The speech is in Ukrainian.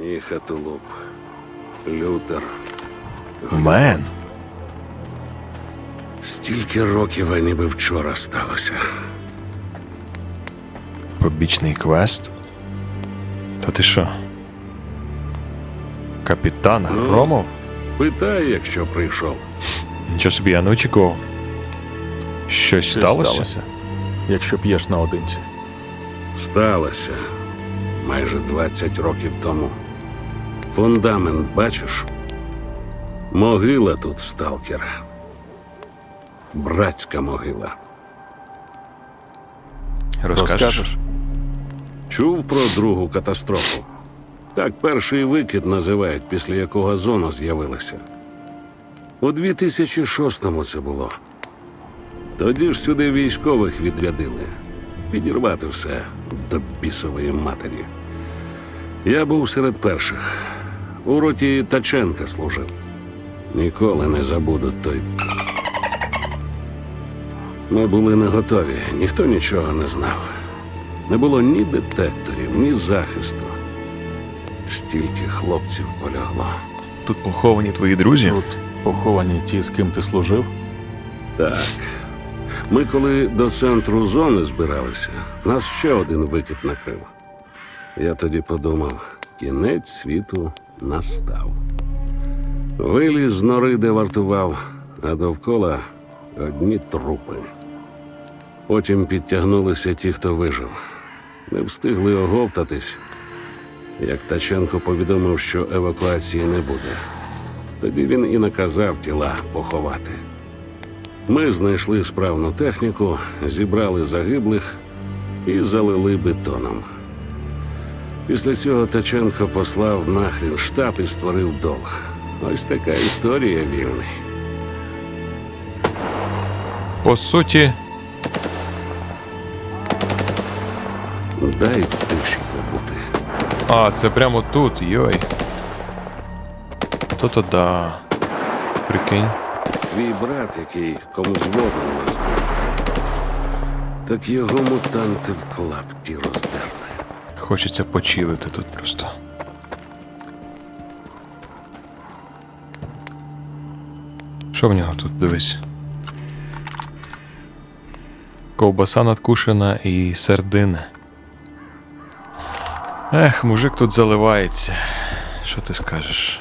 Мій хатулуп. Лютер. Мен. Стільки років, а ніби вчора сталося. Побічний квест. Та ти що? Капітан Ну. Громов? Питай, якщо прийшов. Нічого собі я не очікував. Щось Щось сталося? Якщо п'єш наодинці. Сталося майже 20 років тому. Фундамент бачиш? Могила тут сталкера. Братська могила. Розкажеш? Розкажеш? Чув про другу катастрофу. Так перший викид називають, після якого зона з'явилася. У 2006-му це було. Тоді ж сюди військових відрядили. Підірвати все до бісової матері. Я був серед перших. У роті Таченка служив. Ніколи не забуду той. Ми були не готові, ніхто нічого не знав. Не було ні детекторів, ні захисту. Стільки хлопців полягло. Тут поховані твої друзі? Тут поховані ті, з ким ти служив. Так. Ми, коли до центру зони збиралися, нас ще один викид накрив. Я тоді подумав, кінець світу настав. Виліз з нори, де вартував, а довкола одні трупи. Потім підтягнулися ті, хто вижив. Не встигли оговтатись, як Таченко повідомив, що евакуації не буде. Тоді він і наказав тіла поховати. Ми знайшли справну техніку, зібрали загиблих і залили бетоном. Після цього Таченко послав нахрін штаб і створив долг. Ось така історія вільний. По суті, Дай в тиші побути. а, це прямо тут, йой. То-то да. Прикинь. Твій брат, який кому згодом у нас був. Так його мутанти в клапті роздерли. Хочеться почилити тут просто. Що в нього тут? Дивись. Ковбаса надкушена і сердини. Ех, мужик тут заливається. Що ти скажеш?